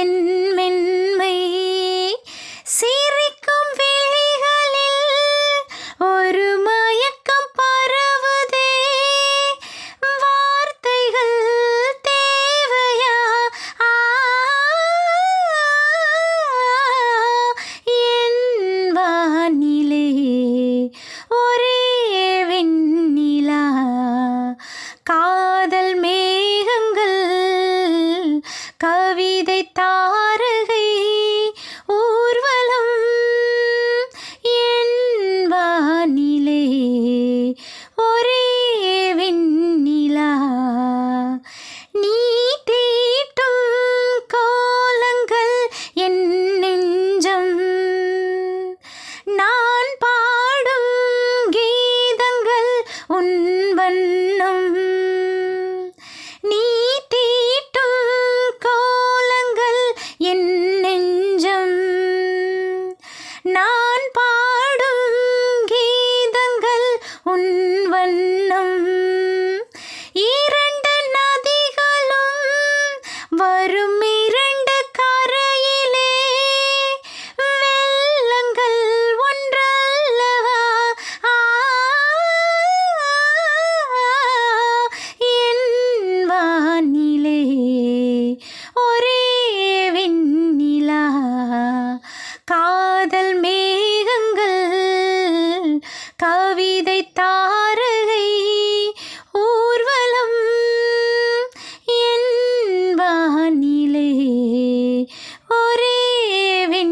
in விதை தாருகை நான் பாடும் கீதங்கள் உன் வண்ணம். இரண்டு நதிகளும் வரும் இரண்டு கரையிலே. வெள்ளங்கள் ஒன்றல்லவா? என் வானிலே. ஒரே ദേവിൻ